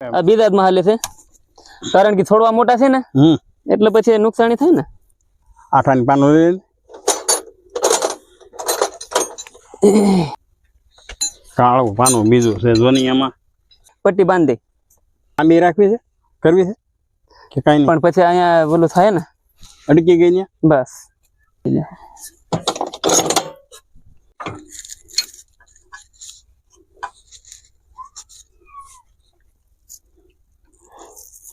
આ બીજા જ મહાલે છે. કારણ કે છોડવા મોટા છે ને એટલે પછી નુકસાની થાય ને. આઠાની પાનો કાળું પાનું બીજું છે જોની એમાં પટ્ટી બાંધી. આંબી રાખવી છે? કરવી છે? કે કાંઈ પણ પછી અહીંયા ઓલું થાય ને. અડકી ગઈ ને બસ.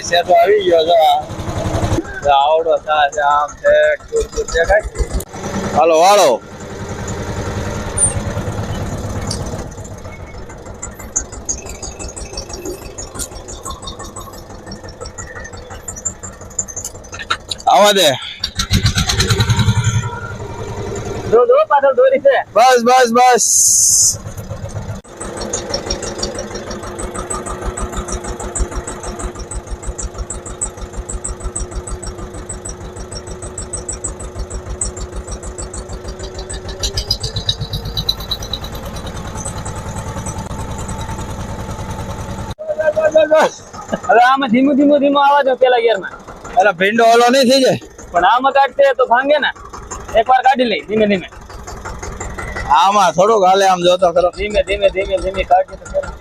હવે શેઠો આવી ગયો છે. આવડો છે આમ છે દૂર દૂર દેખાય હાલો વાળો આવા દે. છે. બસ બસ બસ. હવે આમાં ધીમું ધીમું ધીમું આવવા દો પેલા ગિયરમાં અરે ભીંડો ઓલો નહીં થઈ જાય પણ આમાં કાઢતે તો ભાંગે ને એકવાર કાઢી લઈ ધીમે ધીમે આમાં થોડુંક હાલે આમ જોતો ખરો ધીમે ધીમે ધીમે ધીમે કાઢી તો ખરા.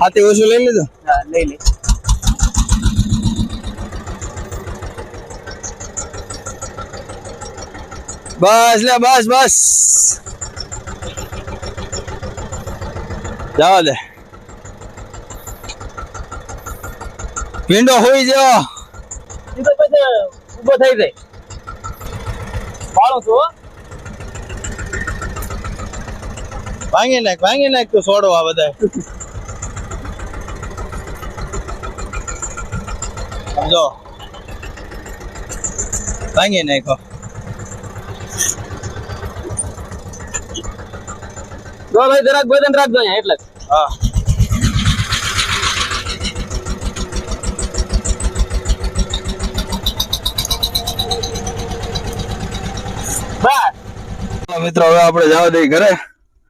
હાથી ઓછું લઈ લીધું હા લઈ લઈ બસ લે બસ બસ જવા દે ભીંડો હોઈ પછી ઊભો થઈ જાય. વાળું છું. ભાંગી નાખ ભાંગી નાખ તું છોડવા બધા જો. ભાંગી નાખો જો ભાઈ જરાક ભોજન રાખજો અહીંયા એટલે હા બસ મિત્રો હવે આપણે જવા દઈએ ઘરે.